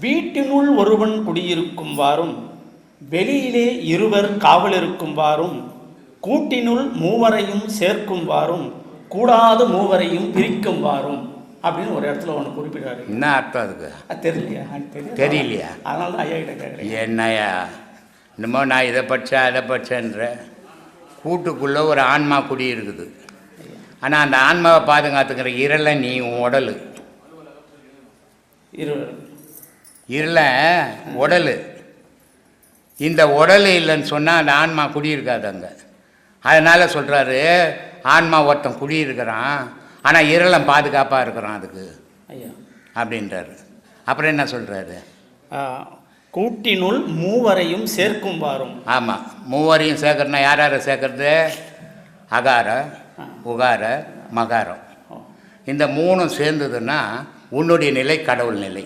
வீட்டினுள் ஒருவன் குடியிருக்கும் வாரும் வெளியிலே இருவர் காவலிருக்கும் வாரும் கூட்டினுள் மூவரையும் சேர்க்கும் வாரும் கூடாது மூவரையும் பிரிக்கும் வாரும் அப்படின்னு ஒரு இடத்துல ஒன்று குறிப்பிடாரு என்ன அர்த்தம் அதுக்கு? அது தெரியலையா? தெரியலையா? அதனால தான் ஐயா கிட்ட கேட்குறேன் என்னையா? என்னமோ நான் இதை படித்தேன் அதை படித்தேன்ற கூட்டுக்குள்ளே ஒரு ஆன்மா குடி இருக்குது ஆனால் அந்த ஆன்மாவை பாதுகாத்துக்கிற இருளை நீ உடல். இருவர். இருளை உடல். இந்த உடல் இல்லைன்னு சொன்னால் அந்த ஆன்மா குடியிருக்காது அங்கே. அதனால் சொல்கிறாரு ஆன்மா ஒருத்தன் குடியிருக்கிறான் ஆனால் இருளன் பாதுகாப்பாக இருக்கிறான் அதுக்கு. ஐயா. அப்படின்றாரு. அப்புறம் என்ன சொல்கிறாரு கூட்டினுள் மூவரையும் சேர்க்கும் வாரும். ஆமாம் மூவரையும் சேர்க்கறனா யார் யாரை சேர்க்கறது? அகார உகார மகாரம். இந்த மூணும் சேர்ந்ததுன்னா உன்னுடைய நிலை கடவுள் நிலை.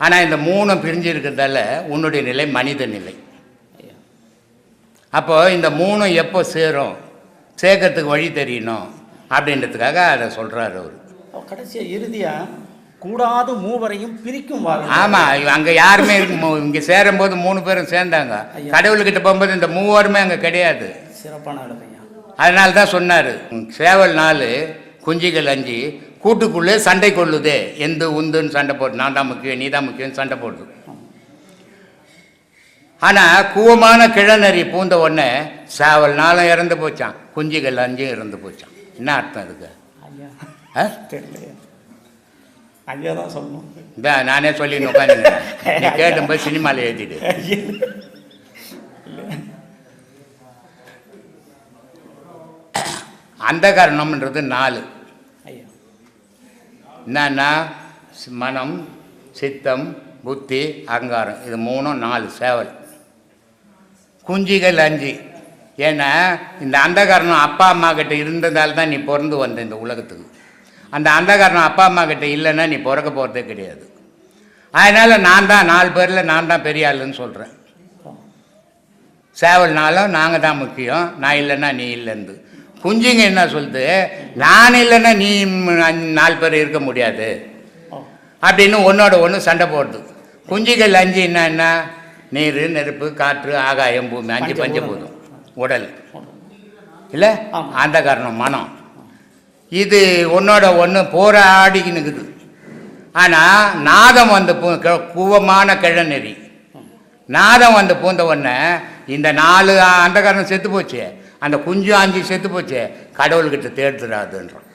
ஆனால் இந்த மூணும் பிரிஞ்சு இருக்கிறதால உன்னுடைய நிலை மனித நிலை. ஐயா அப்போ இந்த மூணும் எப்போ சேரும்? சேர்க்கறதுக்கு வழி தெரியணும் அப்படின்றதுக்காக அதை சொல்கிறாரு அவர். அவ கடைசியா இறுதியா கூடாது மூவரையும் பிரிக்கும் ஆமாம் அங்கே யாருமே இங்கே சேரும்போது மூணு பேரும் சேர்ந்தாங்க. கடவுள்கிட்ட போகும்போது இந்த மூவருமே அங்கே கிடையாது. சிறப்பான அதனால தான் சொன்னார் சேவல் நாலு குஞ்சுகள் அஞ்சு கூட்டுக்குள்ளே சண்டை கொள்ளுதே. எந்த உந்துன்னு சண்டை போடு நான் தான் முக்கியம் நீ தான் முக்கியம்னு சண்டை போடுது. ஆனால் கூவமான கிழநரி பூந்த உடனே சேவல் நாளும் இறந்து போச்சான் குஞ்சுகள் அஞ்சும் இறந்து போச்சான் என்ன அர்த்தம் ஆ? தெரியலையா. ஐயா தான் சொல்லணும். இந்த நானே சொல்லி உட்காந்து நீ கேட்டும்போது சினிமாவில் எழுதிடு. அந்த காரணம்ன்றது நாலு. என்னன்னா மனம் சித்தம் புத்தி அகங்காரம் இது மூணும் நாலு சேவல். குஞ்சிகள் அஞ்சு. ஏன்னா இந்த அந்தகாரணம் அப்பா அம்மா கிட்ட இருந்ததால் தான் நீ பிறந்து வந்த இந்த உலகத்துக்கு. அந்த அந்தகாரணம் அப்பா அம்மா கிட்ட இல்லைன்னா நீ பிறக்க போகிறதே கிடையாது. அதனால் நான் தான் நாலு பேரில் நான் தான் பெரிய ஆளுன்னு சொல்கிறேன் சேவல்னாலும் நாங்கள் தான் முக்கியம். நான் இல்லைன்னா நீ இல்லைன்னு. குஞ்சுங்க என்ன சொல்லுது? நான் இல்லைன்னா நீ நாலு பேர் இருக்க முடியாது. அப்படின்னு ஒன்றோட ஒன்று சண்டை போடுது. குஞ்சுகள் அஞ்சு என்ன என்ன? நீர் நெருப்பு காற்று ஆகாயம் பூமி அஞ்சு பஞ்சபூதம் உடல். இல்லை. அந்த காரணம் மனம். இது ஒன்றோட ஒன்று போராடிக்கின்னு இருக்குது ஆனால் நாதம் வந்து பூ குவமான கிழநெறி. நாதம் வந்து பூந்த உடனே இந்த நாலு அந்த காரணம் செத்து போச்சு. அந்த குஞ்சு அஞ்சு செத்து போச்சு கடவுள்கிட்ட தேடுதுடாதுன்றோம்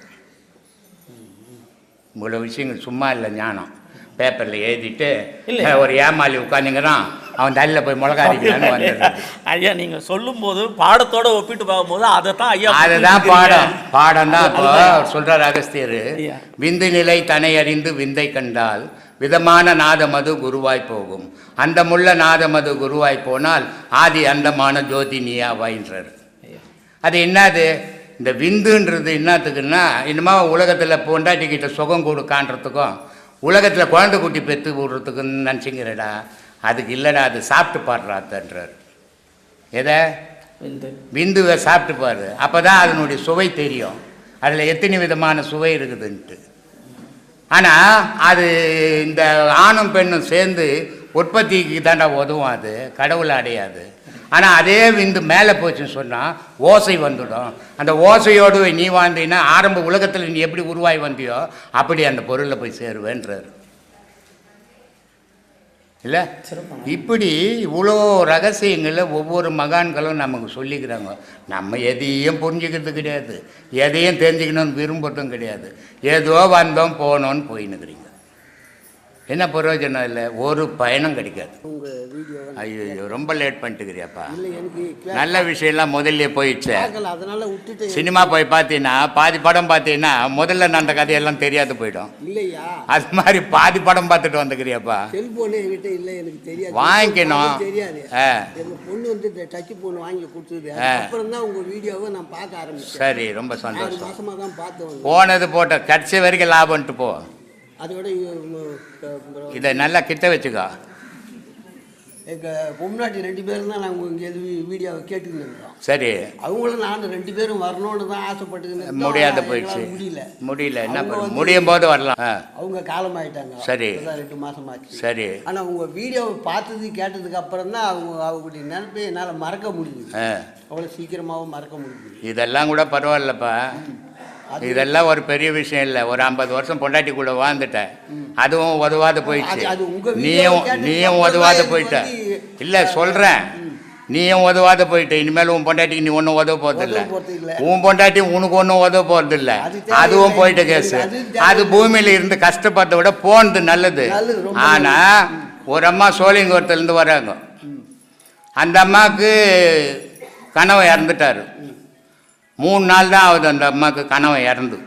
இவ்வளோ விஷயங்கள் சும்மா இல்லை ஞானம். பேப்பரில் எழுதிட்டு இல்ல. ஒரு ஏமாளி உட்காந்துங்கிறான் அவன் தலையில் போய் மிளகா அடிக்கலான்னு வந்துடுறான். ஐயா நீங்க சொல்லும்போது பாடத்தோட ஒப்பிட்டு பார்க்கும்போது அதை தான் ஐயா அதுதான் பாடம். பாடம் தான் இப்போ சொல்றார் அகஸ்தியர். விந்து நிலை தனை அறிந்து விந்தை கண்டால் விதமான நாதமது குருவாய் போகும். அந்த முள்ள நாதமது குருவாய் போனால் ஆதி அந்தமான ஜோதி நீயாவாயின்றார் ஐயா அது என்னது? இந்த விந்துன்றது என்னத்துக்குன்னா இன்னுமா உலகத்தில் பொண்டாட்டிக்கிட்ட சுகம் கொடு காண்றதுக்கும் உலகத்தில் குழந்தை குட்டி பெற்று விடுறதுக்குன்னு நினச்சிங்கிறடா. அதுக்கு இல்லைடா அது சாப்பிட்டு பாடுறாத்தன்றார் எதை? இந்த விந்துவை சாப்பிட்டு பாரு. அப்போ தான் அதனுடைய சுவை தெரியும். அதில் எத்தனை விதமான சுவை இருக்குதுன்ட்டு. ஆனால் அது இந்த ஆணும் பெண்ணும் சேர்ந்து உற்பத்திக்கு தாண்டா உதவும் அது கடவுளை அடையாது. ஆனால் அதே விந்து மேலே போச்சுன்னு சொன்னால் ஓசை வந்துடும். அந்த ஓசையோடு நீ வாழ்ந்தீங்கன்னா ஆரம்ப உலகத்தில் நீ எப்படி உருவாகி வந்தியோ அப்படி அந்த பொருளில் போய் சேருவேன்றார். இல்லை? இப்படி இவ்வளோ ரகசியங்களை ஒவ்வொரு மகான்களும் நமக்கு சொல்லிக்கிறாங்க. நம்ம எதையும் புரிஞ்சுக்கிறது கிடையாது. எதையும் தெரிஞ்சுக்கணும்னு விரும்புறதும் கிடையாது. ஏதோ வந்தோம் போனோன்னு போயின்னுக்கிறீங்க. என்ன பிரயோஜனம் இல்லை? ஒரு பயணம் கிடைக்காது. ஐயோ ரொம்ப லேட் பண்ணிட்டுக்கிறியாப்பா. நல்ல விஷயம்லாம் முதல்ல போயிடுச்சு. சினிமா போய் பார்த்தீங்கன்னா பாதி படம் பார்த்தீங்கன்னா முதல்ல நடந்த கதையெல்லாம் தெரியாது போயிடும். அது மாதிரி பாதி படம் பார்த்துட்டு வந்துக்கிறியாப்பா. வாங்கிக்கணும். சரி ரொம்ப சந்தோஷம். போனது போட்ட கடைசி வரைக்கும் லாபம்ட்டு போ. அதோட இதை நல்லா கிட்ட வச்சுக்கோ. எங்கள் பொம்நாட்டி ரெண்டு பேரும் தான் நாங்கள் இங்கே வீடியோவை கேட்டுக்கிட்டு சரி. அவங்களும் நானும் ரெண்டு பேரும் வரணும்னு தான் இருந்தோம். முடியாத போயிடுச்சு. முடியல. முடியல. என்ன முடியும் போது வரலாம். அவங்க காலமாயிட்டாங்க. சரி. ரெண்டு மாசம் ஆச்சு சரி. ஆனால் உங்க வீடியோவை பார்த்தது கேட்டதுக்கு அப்புறம் தான் அவங்க அவங்களுடைய நினைப்பை என்னால் மறக்க முடியுது அவ்வளோ சீக்கிரமாகவும் மறக்க முடியுது இதெல்லாம் கூட பரவாயில்லப்பா. இதெல்லாம் ஒரு பெரிய விஷயம் இல்லை. ஒரு ஐம்பது வருஷம் பொண்டாட்டி கூட வாழ்ந்துட்டேன் அதுவும் உதவாத போயிடுச்சு. நீயும் நீயும் உதவாத போயிட்ட. இல்லை சொல்கிறேன் நீயும் உதவாத போயிட்ட. இனிமேல் உன் பொண்டாட்டிக்கு நீ ஒன்றும் உதவ போகிறதில்ல. உன் பொண்டாட்டி உனக்கு ஒன்றும் உதவ போகிறதில்ல. அதுவும் போயிட்ட கேஸ் அது பூமியில் இருந்து கஷ்டப்படுறத விட போனது நல்லது. ஆனால் ஒரு அம்மா சோழிங்கோரத்துலேருந்து வராங்க. அந்த அம்மாவுக்கு கணவன் இறந்துட்டாரு. மூணு நாள் தான் ஆகுது அந்த அம்மாவுக்கு கணவன் இறந்து.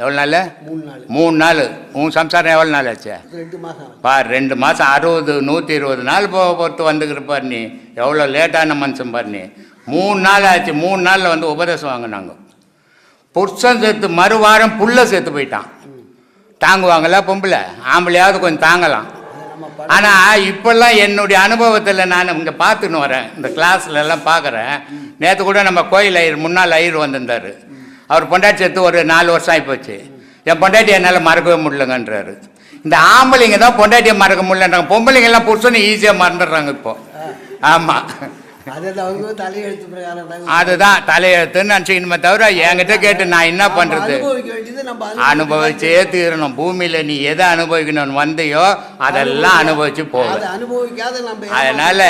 எவ்வளோ நாள்? மூணு நாள். மூணு உன் சம்சாரம் எவ்வளோ நாள் ஆச்சு. பார் ரெண்டு மாதம் அறுபது நூற்றி இருபது நாள் போ பொறுத்து வந்துக்கிற பார் நீ. எவ்வளோ லேட்டான மனுஷன் பார் நீ. மூணு நாள் ஆச்சு. மூணு நாளில் வந்து உபதேசம் வாங்கினாங்க. புருஷன் சேர்த்து மறுவாரம் புள்ள சேர்த்து போயிட்டான். தாங்குவாங்களா பொம்பளை? ஆம்பளையாவது கொஞ்சம் தாங்கலாம். ஆனால் இப்போல்லாம் என்னுடைய அனுபவத்தில் நான் இங்கே பார்த்துன்னு வரேன். இந்த கிளாஸ்ல எல்லாம் பார்க்குறேன். நேற்று கூட நம்ம கோயில் ஐயர் முன்னாள் ஐயர் வந்திருந்தார். அவர் பொண்டாட்டி சேர்த்து ஒரு நாலு வருஷம் ஆகிப்போச்சு என் பொண்டாட்டி என்னால் மறக்கவே முடியலங்கன்றாரு. இந்த ஆம்பளைங்க தான் பொண்டாட்டியை மறக்க முடியலன்றாங்க. பொம்பளைங்க எல்லாம் புருஷனை ஈஸியாக மறந்துடுறாங்க இப்போ. ஆமாம் அதுதான் தலையெழுத்துன்னு நினச்சிக்கணுமே தவிர என்கிட்ட கேட்டு நான் என்ன பண்ணுறது அனுபவிச்சே தீரணும். பூமியில் நீ எதை அனுபவிக்கணும்னு வந்தியோ அதெல்லாம் அனுபவிச்சு போகும் அதனால.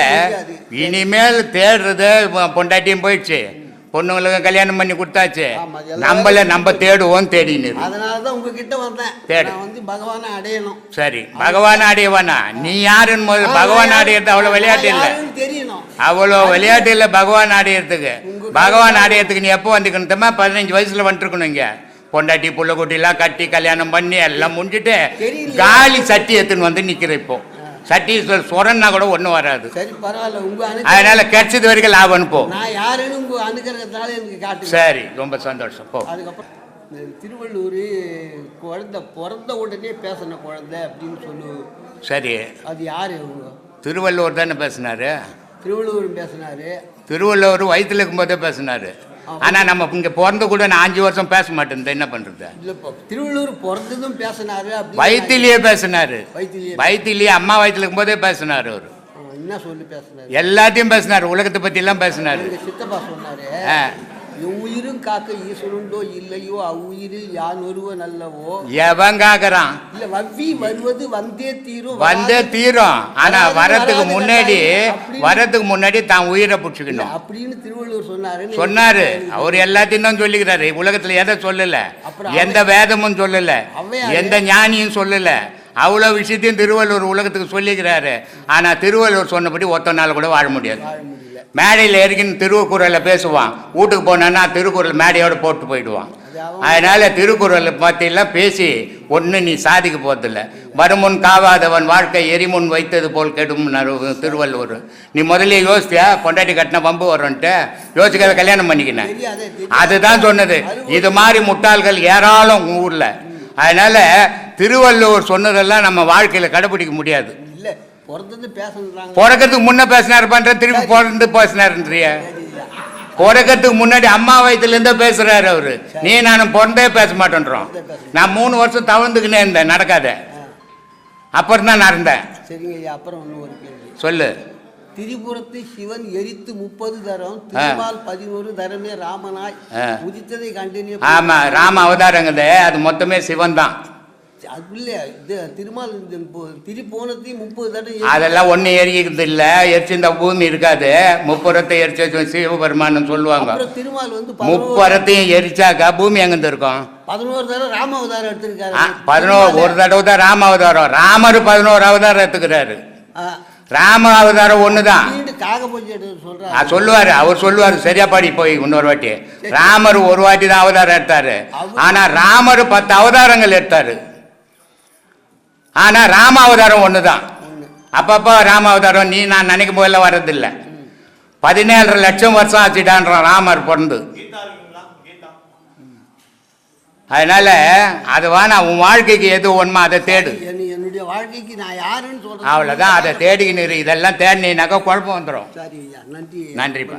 இனிமேல் தேடுறது பொண்டாட்டியும் போயிடுச்சு. பொண்ணுங்களுக்கு கல்யாணம் பண்ணி கொடுத்தாச்சு. நம்மள நம்ம தேடுவோம் தேடின்னு இரு. அதனால தான் உங்ககிட்ட வந்தேன். தேடு. வந்து பகவானை அடையணும். சரி பகவான் ஆடியவானா நீ யாருன்னு முதல்ல பகவான் ஆடியது அவ்வளோ விளையாட்டு இல்லை. தெரியணும். அவ்வளோ விளையாட்டு இல்லை பகவான் ஆடியறதுக்கு பகவான் ஆடியறதுக்கு நீ எப்போ வந்துக்கணும் பதினஞ்சு வயசுல வந்துருக்கணும் இங்க. பொண்டாட்டி புள்ள குட்டிலாம் கட்டி கல்யாணம் பண்ணி எல்லாம் முடிஞ்சுட்டு. காலி சட்டி எடுத்துன்னு வந்து நிக்கிற இப்போ. சட்டி சொ- சொரன்னா கூட ஒன்றும் வராது. சரி பரவாயில்ல உங்க அதனால கிடைச்சது வரைக்கும் லாபம் போ. நான் யாருன்னு உங்க அனுக்கிறதுனால எனக்கு காட்டுங்க. சரி ரொம்ப சந்தோஷம். போ. அதுக்கப்புறம் திருவள்ளூர் குழந்தை பிறந்த உடனே பேசின குழந்தை அப்படின்னு சொல்லு. சரி. அது யாரு? திருவள்ளுவர் தானே பேசினாரு? திருவள்ளுவர் பேசினாரு. திருவள்ளுவர் வயிற்றுல இருக்கும்போதே பேசினாரு. ஆனா நம்ம இங்க பிறந்து கூட நான் அஞ்சு வருஷம் பேச மாட்டேன் என்ன பண்றது? இல்ல இப்போ திருவள்ளுவர் பிறந்ததும் பேசினாரு வயிற்றுலயே பேசினாரு. வயிற்றுலயே அம்மா வயிற்றுல இருக்கும்போதே பேசினாரு அவரு. என்ன சொல்லி பேசினாரு? எல்லாத்தையும் பேசினாரு உலகத்தை பத்தி எல்லாம் பேசினாரு சித்தப்பா சொன்னாரு ஆ. எவ்வுயிரும் காக்க ஈஸ்வருண்டோ இல்லையோ அவ்வுயிரு யான் ஒருவ நல்லவோ எவன் காக்குறான்? இல்ல வவ்வி வருவது வந்தே தீரும் வந்தே தீரும். ஆனா வராது, வரத்துக்கு வராது முன்னாடி வரத்துக்கு முன்னாடி தான் உயிரை பிடிச்சிக்கணும். அப்படின்னு திருவள்ளுவர் சொன்னாரு. சொன்னாரு. அவர் எல்லாத்தையும் தான் சொல்லிக்கிறாரு. உலகத்துல எதை சொல்லல? எந்த வேதமும் சொல்லல. எந்த ஞானியும் சொல்லல. அவ்வளோ விஷயத்தையும் திருவள்ளுவர் உலகத்துக்கு சொல்லிக்கிறாரு. ஆனா திருவள்ளுவர் சொன்னபடி ஒத்த நாள் கூட வாழ முடியாது. முடியல மேடையில் இறங்கின்னு திருக்குறளை பேசுவான். வீட்டுக்கு போனான்னா திருக்குறள் மேடையோட போட்டு போயிடுவான். அதனால திருக்குறளை பற்றிலாம் பேசி ஒன்றும் நீ சாதிக்க போகிறதில்ல வருமுன் காவாதவன் வாழ்க்கை எரிமுன் வைத்தது போல் கெடும் திருவள்ளுவர். நீ முதல்ல யோசித்தியா பொண்டாட்டி கட்டின பம்பு வரும்ன்ட்டு யோசிக்காத கல்யாணம் பண்ணிக்கினேன். அதுதான் சொன்னது. இது மாதிரி முட்டாள்கள் ஏராளம் ஊர்ல. அதனால திருவள்ளுவர் சொன்னதெல்லாம் நம்ம வாழ்க்கையில கடைபிடிக்க முடியாது. பிறந்தது பேசணுன்றாங்க. பிறக்கிறதுக்கு முன்ன பேசினாரு பண்ற திருப்பி பிறந்து பேசினாருன்றிய. பிறக்கிறதுக்கு முன்னாடி அம்மா வயசுல இருந்தே பேசுறாரு அவரு. நீ நானும் பிறந்தே பேச மாட்டேன்றோம். நான் மூணு வருஷம் தவழ்ந்துக்கினே இருந்தேன் நடக்காத. அப்புறம் தான் நடந்தேன் சரிங்க ஐயா அப்புறம் இன்னும் ஒரு கேள்வி. சொல்லு. திரிபுரத்து சிவன் எரித்து முப்பது தரம் திருமால் பதினோரு தரமே ராமனாய். உதித்ததை கண்டினியூ ஆமா ராம அவதாரங்குது அது மொத்தமே சிவன் தான் அதெல்லாம் ஒன்றும் எரிக்கிறது இல்லை. எரிச்சிருந்த பூமி இருக்காது. முப்புறத்தை எரிச்சு வச்சு சிவபெருமான்னு சொல்லுவாங்க. முப்புறத்தையும் எரிச்சாக்கா பூமி எங்கிருந்து இருக்கும்? பதினோரு தரம் ராம அவதாரம் எடுத்திருக்காரு. ஆ, பதினோரு ஒரு தடவை தான் ராம அவதாரம் ராமர் பதினோரு அவதாரம் எடுத்துக்கிறாரு. ராம அவதாரம் ஒன்று தான் சொல்லுவாரு. அவர் சொல்லுவாரு. சரியா பாடி போய் இன்னொரு வாட்டி. ராமர் ஒரு வாட்டி தான் அவதாரம் எடுத்தாரு. ஆனா ராமர் பத்து அவதாரங்கள் எடுத்தாரு. ஆனா ராம அவதாரம் ஒன்று தான். அப்பப்போ ராம அவதாரம் நீ நான் நினைக்கும் போதெல்லாம் வர்றதில்லை பதினேழரை லட்சம் வருஷம் ஆச்சுட்டான்றான் ராமர் பிறந்து அதனால அது வேணா உன் வாழ்க்கைக்கு எது ஒன்றுமோ அதை தேடு என்ன- என்னுடைய வாழ்க்கைக்கு நான் யாருன்னு சொல்றேன் அவ்வளோதான் அதை தேடிக்கின்னு. இதெல்லாம் தேடினீனாக்கா குழப்பம் வந்துடும் நன்றி. நன்றிப்பா.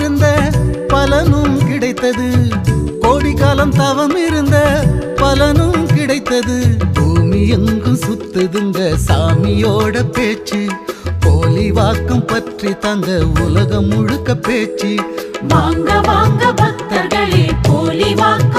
சுத்துதுங்க சாமியோட பேச்சு. போலி வாக்கம் பற்றி தங்க உலகம் முழுக்க பேச்சு. வாங்க வாங்க பக்தர்களே போலி வாக்கு